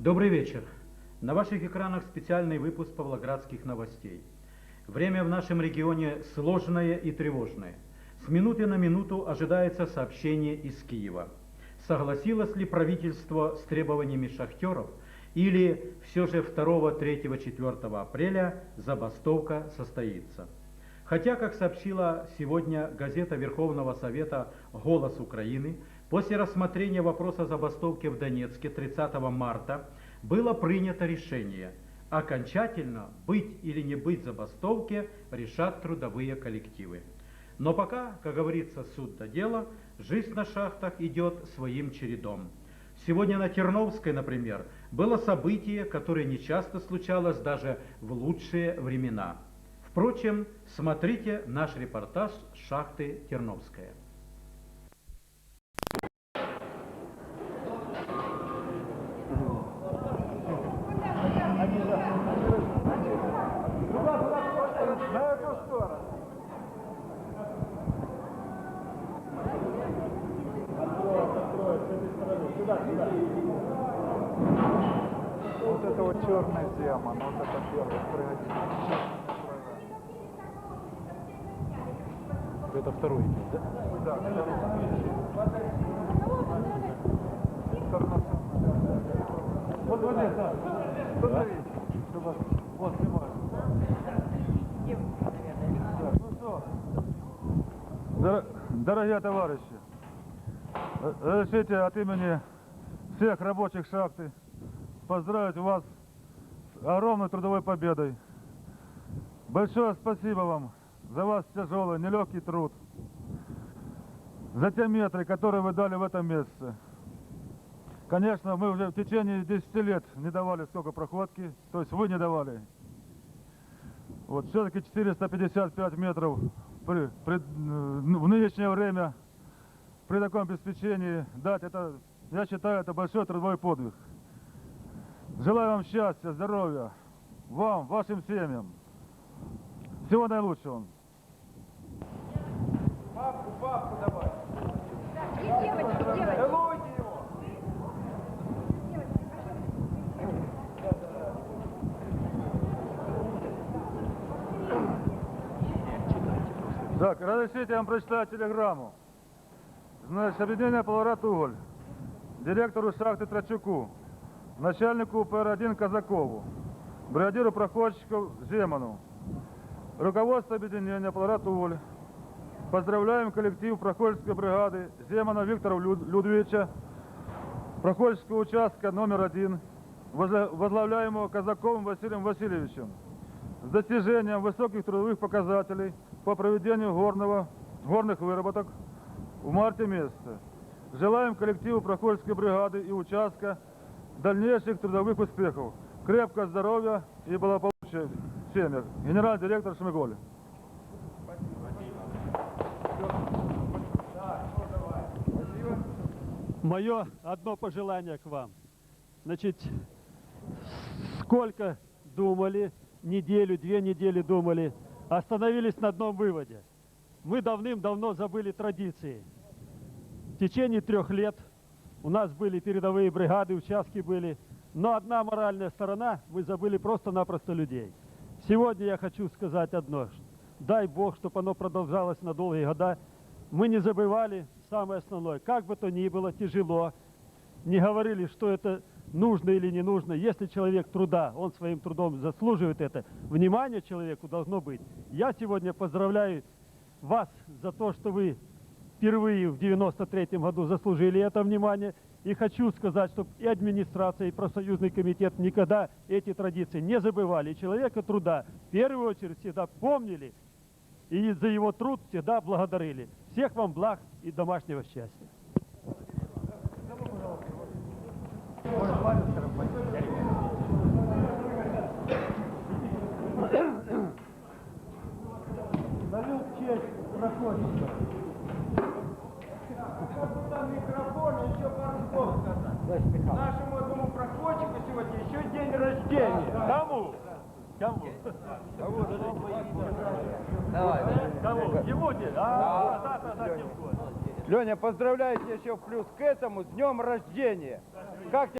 Добрый вечер. На ваших экранах специальный выпуск Павлоградских новостей. Время в нашем регионе сложное и тревожное. С минуты на минуту ожидается сообщение из Киева. Согласилось ли правительство с требованиями шахтеров или все же 2, 3, 4 апреля забастовка состоится? Хотя, как сообщила сегодня газета Верховного Совета «Голос Украины», после рассмотрения вопроса забастовки в Донецке 30 марта было принято решение окончательно быть или не быть забастовке решат трудовые коллективы. Но пока, как говорится, суд до дела, жизнь на шахтах идет своим чередом. Сегодня на Терновской, например, было событие, которое нечасто случалось даже в лучшие времена – Впрочем, смотрите наш репортаж шахты Терновская. Вот это вот черная тема, ну вот это первый прыгатель. Это второй идет, да? Да, второй. Вот, вот. Смотри. Чтобы- Вот, снимай. Так, ну что? Дор- Дорогие товарищи, разрешите от имени всех рабочих шахты поздравить вас с огромной трудовой победой. Большое спасибо вам за вас тяжелый, нелегкий труд, за те метры, которые вы дали в этом месяце. Конечно, мы уже в течение 10 лет не давали столько проходки, то есть вы не давали. Вот все-таки 455 метров при, при- в нынешнее время при таком обеспечении дать это, я считаю, это большой трудовой подвиг. Желаю вам счастья, здоровья, вам, вашим семьям. Всего наилучшего. Папку, папку давай. И девочки, девочки. Целуйте его. Так, разрешите вам прочитать телеграмму. Значит, объединение Поворот Уголь, директору шахты Трачуку, начальнику ПР-1 Казакову, бригадиру проходчиков Земану, руководство объединения Поворот Уголь. Поздравляем коллектив проходческой бригады Земана Виктора Люд- Людвиговича, проходческого участка номер один, возгла- возглавляемого Казаковым Василием Васильевичем с достижением высоких трудовых показателей по проведению горного, горных выработок в марте месяце. Желаем коллективу проходской бригады и участка дальнейших трудовых успехов, крепкого здоровья и благополучия в семьях. Генеральный директор Шмиголь. Мое одно пожелание к вам. Значит, сколько думали, неделю, две недели думали, остановились на одном выводе. Мы давным-давно забыли традиции. В течение трех лет у нас были передовые бригады, участки были, но одна моральная сторона, мы забыли просто-напросто людей. Сегодня я хочу сказать одно. Дай Бог, чтобы оно продолжалось на долгие года. Мы не забывали самое основное. Как бы то ни было, тяжело, не говорили, что это нужно или не нужно. Если человек труда, он своим трудом заслуживает это, внимание человеку должно быть. Я сегодня поздравляю вас за то, что вы впервые в 93 году заслужили это внимание. И хочу сказать, чтобы и администрация, и профсоюзный комитет никогда эти традиции не забывали. И человека труда в первую очередь всегда помнили и за его труд всегда благодарили. Всех вам благ и домашнего счастья. Салют честь проходчика. Там микрофон, и еще пару слов сказать. Нашему одному проходчику сегодня еще день рождения. Кому? Кому? Кому? День? А, да, да, да, тем более. Леня, поздравляю тебя еще в плюс к этому с днем рождения. Как тебе